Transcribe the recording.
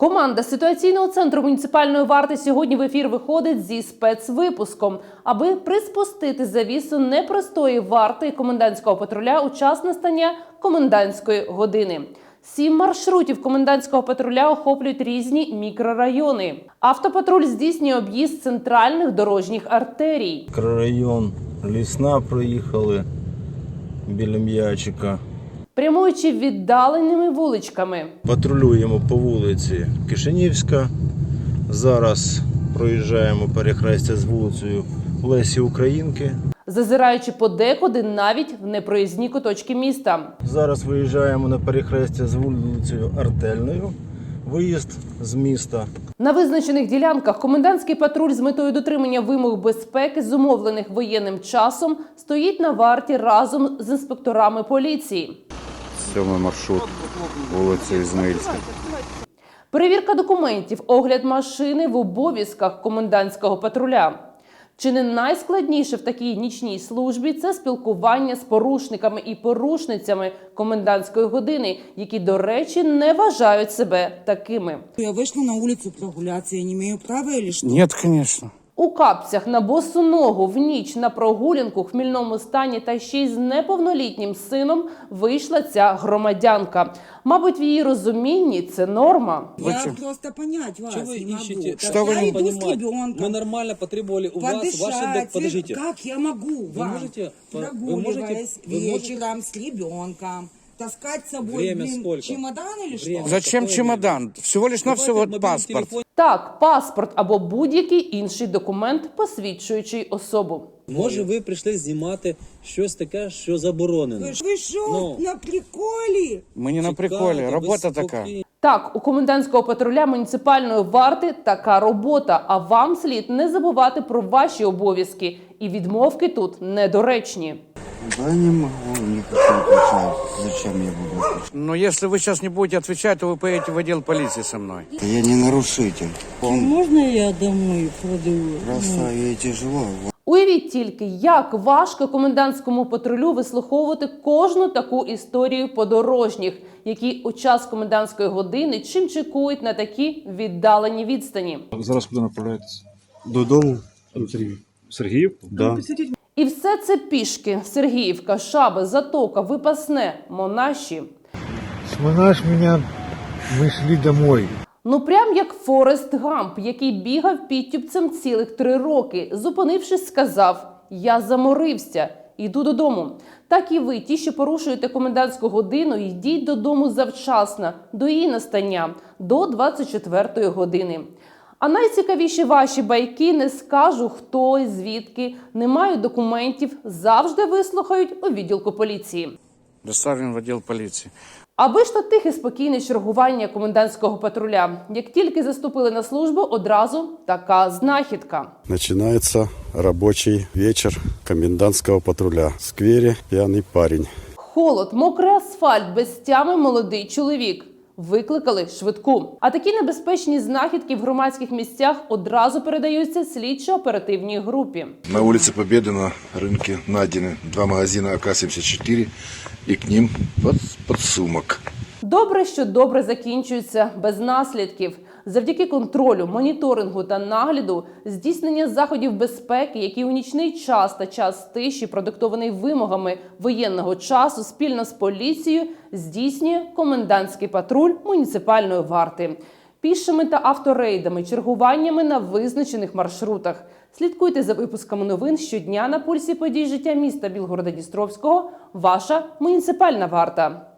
Команда ситуаційного центру муніципальної варти сьогодні в ефір виходить зі спецвипуском, аби приспустити завісу непростої варти комендантського патруля у час настання комендантської години. Сім маршрутів комендантського патруля охоплюють різні мікрорайони. Автопатруль здійснює об'їзд центральних дорожніх артерій. Мікрорайон Лісна проїхали біля м'ячика. Прямуючи віддаленими вуличками, Патрулюємо по вулиці Кишинівська. Зараз проїжджаємо перехрестя з вулицею Лесі Українки. зазираючи подекуди навіть в непроїзні куточки міста. Зараз виїжджаємо на перехрестя з вулицею Артельною. Виїзд з міста. На визначених ділянках комендантський патруль з метою дотримання вимог безпеки, зумовлених воєнним часом, стоїть на варті разом з інспекторами поліції. Сьомий маршрут вулиця Ізмаїльська. Перевірка документів, огляд машини в обов'язках комендантського патруля. Чи не найскладніше в такій нічній службі це спілкування з порушниками і порушницями комендантської години, які, до речі, не вважають себе такими. Я вышла на улицу прогуляться, я не имею права или что? Нет, конечно. У капцях на босу ногу в ніч на прогулянку в хмільному стані та ще й з неповнолітнім сином вийшла ця громадянка. Мабуть, в її розумінні це норма. Я чем? просто понять вас Что вы не могу. ищете? Так Что я вы не иду с понимаете? ребенком. Мы нормально потребовали у вас Подышать. ваши док- Подождите. Как я могу Вы вам, можете- вы прогуливаясь можете- вы можете- вечером с ребенком, таскать с собой Время блин, сколько? чемодан или Время. что? Зачем Какое чемодан? Всего лишь навсего Давайте вот мобильный паспорт. телефон. Так, паспорт або будь-який інший документ, посвідчуючий особу. Може, ви прийшли знімати щось таке, що заборонено. Вы, ж- вы что, Ну. на приколе? Мы не на приколе, Чекайте, работа ви такая. спокійно. Так, у комендантського патруля муніципальної варти така робота. А вам слід не забувати про ваші обов'язки. І відмовки тут недоречні. Да не могу, не хочу отвечать. Зачем я буду отвечать? Но если вы сейчас не будете отвечать, то вы поедете в отдел полиции со мной. Я не нарушитель. Он Можно я домой пойду? просто ей тяжело. Уявіть тільки, як важко комендантському патрулю вислуховувати кожну таку історію подорожніх, які у час комендантської години чим чекують на такі віддалені відстані. Зараз куди направляєтесь? Додому. Сергій. Сергіївку? Да. І все це пішки: Сергіївка, Шаби, Затока, Випасне, Монаші. Смонаш меня, мы шли домой. Ну прям як Форест Гамп, який бігав підтюпцем цілих три роки, зупинившись, сказав: Я заморився, йду додому. Так і ви, ті, що порушуєте комендантську годину, йдіть додому завчасно, до її настання, до 24-ї години. А найцікавіші ваші байки не скажу, хто і звідки не мають документів, завжди вислухають у відділку поліції. Доставлен в отдел полиции. Аби ж то тихе спокійне чергування комендантського патруля. Як тільки заступили на службу, одразу така знахідка. Начинается рабочий вечер комендантского патруля. В сквере пьяный парень. Холод, мокрий асфальт, без тями молодий чоловік Викликали швидку. А такі небезпечні знахідки в громадських місцях одразу передаються слідчо-оперативній групі. На улице Победы на рынке найдены два магазина АК-74 и к ним под, подсумок. Добре, що добре закінчується без наслідків. Завдяки контролю, моніторингу та нагляду, здійснення заходів безпеки, які у нічний час та час тиші, продиктований вимогами воєнного часу, спільно з поліцією здійснює комендантський патруль муніципальної варти. Пішими та авторейдами, чергуваннями на визначених маршрутах. Слідкуйте за випусками новин щодня на пульсі подій життя міста Білгорода Дністровського. Ваша муніципальна варта.